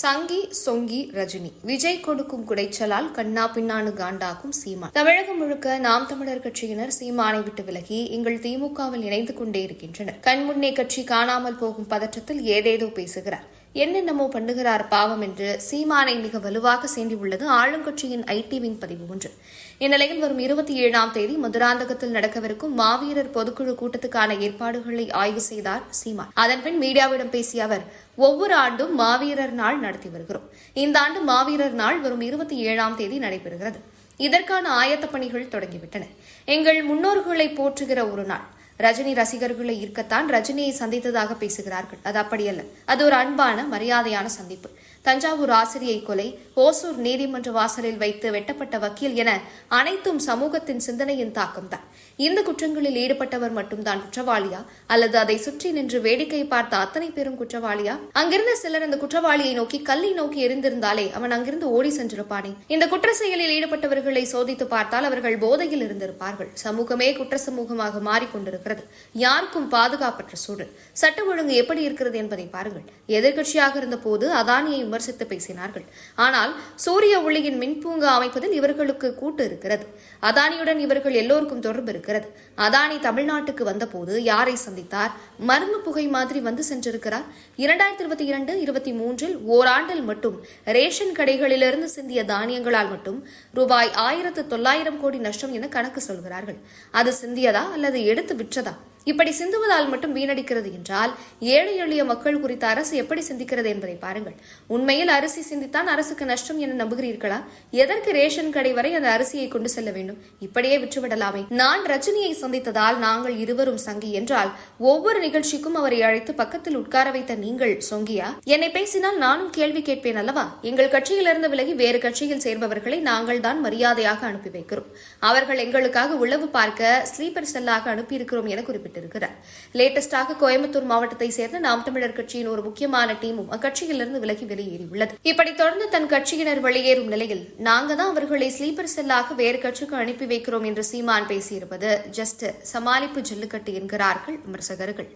சங்கி சொங்கி ரஜினி. விஜய் கொடுக்கும் குடைச்சலால் கண்ணா பின்னானு காண்டாகும் சீமான். தமிழகம் முழுக்க நாம் தமிழர் கட்சியினர் சீமானை விட்டு விலகி எங்கள் திமுகவில் இணைந்து கொண்டே இருக்கின்றனர். கண்முன்னே கட்சி காணாமல் போகும் பதற்றத்தில் ஏதேதோ பேசுகிறார். என்னென்னமோ பண்ணுகிறார் பாவம் என்று சீமானை மிக வலுவாக சீண்டியுள்ளது ஆளுங்கட்சியின் ஐடிவின் பதிவு ஒன்று. இந்நிலையில் வரும் இருபத்தி ஏழாம் தேதி மதுராந்தகத்தில் நடக்கவிருக்கும் மாவீரர் பொதுக்குழு கூட்டத்துக்கான ஏற்பாடுகளை ஆய்வு செய்தார் சீமான். அதன்பின் மீடியாவிடம் பேசிய அவர் ஒவ்வொரு ஆண்டும் மாவீரர் நாள் நடத்தி வருகிறோம். இந்த ஆண்டு மாவீரர் நாள் வரும் இருபத்தி ஏழாம் தேதி நடைபெறுகிறது. இதற்கான ஆயத்த பணிகள் தொடங்கிவிட்டன. எங்கள் முன்னோர்களை போற்றுகிற ஒரு நாள். ரஜினி ரசிகர்களை ஈர்க்கத்தான் ரஜினியை சந்தித்ததாக பேசுகிறார்கள். அது அப்படியல்ல அது ஒரு அன்பான மரியாதையான சந்திப்பு. தஞ்சாவூர் ஆசிரியை கொலை ஓசூர் நீதிமன்ற வாசலில் வைத்து வெட்டப்பட்ட வக்கீல் என அனைத்தும் சமூகத்தின் சிந்தனையின் தாக்கம்தான். இந்த குற்றங்களில் ஈடுபட்டவர் மட்டும்தான் குற்றவாளியா? அல்லது அதை சுற்றி நின்று வேடிக்கை பார்த்த அத்தனை பேரும் குற்றவாளியா? அங்கிருந்த சிலர் அந்த குற்றவாளியை நோக்கி கல்லை நோக்கி எரிந்திருந்தாலே அவன் அங்கிருந்து ஓடி சென்றிருப்பானே. இந்த குற்ற செயலில் ஈடுபட்டவர்களை சோதித்து பார்த்தால் அவர்கள் போதையில் இருந்திருப்பார்கள். சமூகமே குற்ற சமூகமாக மாறிக்கொண்டிருக்கிறது யாருக்கும் பாதுகாப்பற்ற சூழல். சட்ட ஒழுங்கு எப்படி இருக்கிறது என்பதை பாருங்கள். எதிர்க்கட்சியாக இருந்த போது அதானியை விமர்சித்து பேசினார்கள். ஆனால் சூரிய ஒளியின் மின்பூங்கா அமைப்பதில் இவர்களுக்கு கூட்டு இருக்கிறது. அதானியுடன் இவர்கள் எல்லோருக்கும் தொடர்பு இருக்கிறது. அதானி தமிழ்நாட்டுக்கு வந்தபோது யாரை சந்தித்தார்? மர்ம புகை மாதிரி வந்து சென்றிருக்கிறார். இரண்டாயிரத்தி இருபத்தி இரண்டு இருபத்தி மூன்றில் ஓராண்டில் மட்டும் ரேஷன் கடைகளிலிருந்து சிந்திய தானியங்களால் மட்டும் ரூபாய் ஆயிரத்து தொள்ளாயிரம் கோடி நஷ்டம் என கணக்கு சொல்கிறார்கள். அது சிந்தியதா அல்லது எடுத்து விற்றதா? இப்படி சிந்துவதால் மட்டும் வீணடிக்கிறது என்றால் ஏழை எளிய மக்கள் குறித்த அரசு எப்படி சிந்திக்கிறது என்பதை பாருங்கள். உண்மையில் அரிசி சிந்தித்தான் அரசுக்கு நஷ்டம் என நம்புகிறீர்களா? எதற்கு ரேஷன் கடை வரை அந்த அரிசியை கொண்டு செல்ல வேண்டும்? இப்படியே விற்றுவிடலாமே நான் ரஜினியை சந்தித்ததால் நாங்கள் இருவரும் சங்கி என்றால் ஒவ்வொரு நிகழ்ச்சிக்கும் அவரை அழைத்து பக்கத்தில் உட்கார வைத்த நீங்கள் சொங்கியா? என்னை பேசினால் நானும் கேள்வி கேட்பேன் அல்லவா? எங்கள் கட்சியிலிருந்து விலகி வேறு கட்சியில் சேர்பவர்களை நாங்கள் தான் மரியாதையாக அனுப்பி வைக்கிறோம். அவர்கள் எங்களுக்காக உளவு பார்க்க ஸ்லீப்பர் செல்லாக அனுப்பியிருக்கிறோம் என குறிப்பிட்டார். குறிப்பிட்டிருக்கிறார் லேட்டஸ்டாக கோயம்புத்தூர் மாவட்டத்தை சேர்ந்த நாம் தமிழர் கட்சியின் ஒரு முக்கியமான டீமும் அக்கட்சியிலிருந்து விலகி வெளியேறியுள்ளது. இப்படி தொடர்ந்து தன் கட்சியினர் வெளியேறும் நிலையில் நாங்க தான் அவர்களை ஸ்லீப்பர் செல்லாக வேறு கட்சிக்கு அனுப்பி வைக்கிறோம் என்று சீமான் பேசியிருப்பது ஜஸ்ட் சமாளிப்பு ஜல்லுக்கட்டு என்கிறார்கள் விமர்சகர்கள்.